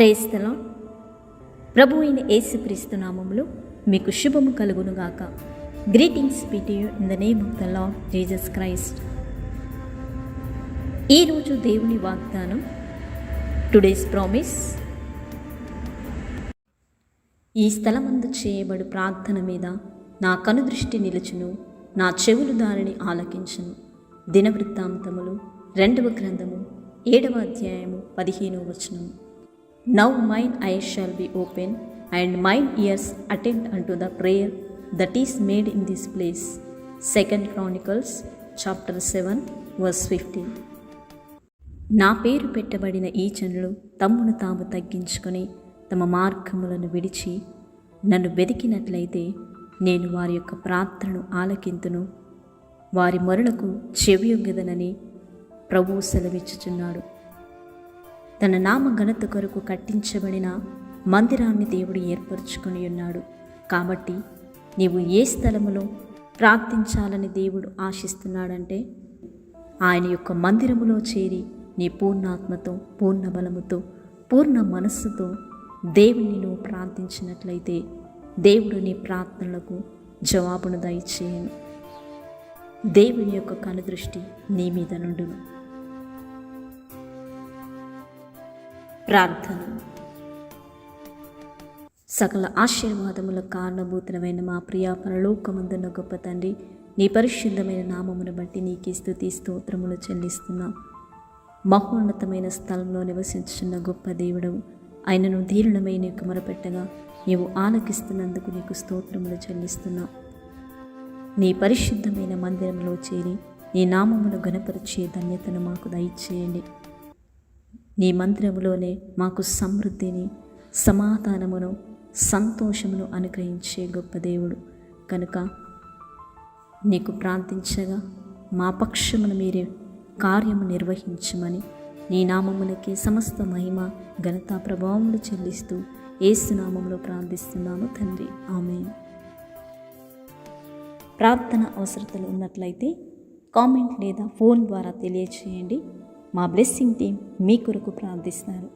ప్రేస్తలో ప్రభు అయిన యేసుక్రీస్తు నామములు మీకు శుభము కలుగునుగాక. Greetings పిటియు in the name of the Lord Jesus Christ. ఈరోజు దేవుని వాగ్దానం టుడేస్ ప్రామిస్. ఈ స్థలమందు చేయబడు ప్రార్థన మీద నా కనుదృష్టి నిలుచును నా చెవులు దానిని ఆలకించును. దినవృత్తాంతములు రెండవ గ్రంథము ఏడవ అధ్యాయము పదిహేనవ వచనము. Now mine eye shall be open and mine ears attend unto the prayer that is made in this place second Chronicles chapter seven verse fifteen నా పేరు పెట్టబడిన ఈ జనులు తమ్మును తాము తగ్గించుకొని తమ మార్గములను విడిచి నన్ను వెతికినట్లయితే నేను వారి యొక్క ప్రార్థనను ఆలకింతును. వారి మొరలకు చెవియొగ్గదనని ప్రభువు సెలవిచ్చుచున్నాడు. తన నామ ఘనత కొరకు కట్టించబడిన మందిరాన్ని దేవుడు ఏర్పరచుకొని ఉన్నాడు. కాబట్టి నీవు ఏ స్థలములో ప్రార్థించాలని దేవుడు ఆశిస్తున్నాడంటే ఆయన యొక్క మందిరములో చేరి నీ పూర్ణాత్మతో పూర్ణ బలముతో పూర్ణ మనస్సుతో దేవుని నువ్వు ప్రార్థించినట్లయితే దేవుడు నీ ప్రార్థనలకు జవాబును దయచేయను. దేవుని యొక్క కనుదృష్టి నీ మీద నుండును. ప్రార్థన. సకల ఆశీర్వాదముల కారణభూతమైన మా ప్రియ పరలోకమందున్న గొప్ప తండ్రి నీ పరిశుద్ధమైన నామమును బట్టి నీకే స్థుతి స్తోత్రములు చెల్లిస్తున్నాం. మహోన్నతమైన స్థలంలో నివసించున్న గొప్ప దేవుడవు ఆయనను ధీరుణమై నీకు మొరపెట్టగా నీవు ఆలకిస్తున్నందుకు నీకు స్తోత్రములు చెల్లిస్తున్నాం. నీ పరిశుద్ధమైన మందిరంలో చేరి నీ నామమును గణపరిచే ధన్యతను మాకు దయచేయండి. నీ మందిరములోనే మాకు సమృద్ధిని సమాధానమును సంతోషమును అనుగ్రహించే గొప్ప దేవుడు. కనుక నీకు ప్రార్థించగా మా పక్షమును మీరే కార్యము నిర్వహించమని నీ నామమునకి సమస్త మహిమ ఘనత ప్రభావములు చెల్లిస్తూ ఏసునామంలో ప్రార్థిస్తున్నాము తండ్రి. ఆమె ప్రార్థన అవసరతలు ఉన్నట్లయితే కామెంట్ లేదా ఫోన్ ద్వారా తెలియచేయండి. మా బ్లెస్సింగ్ టీం మీ కొరకు ప్రార్థిస్తారు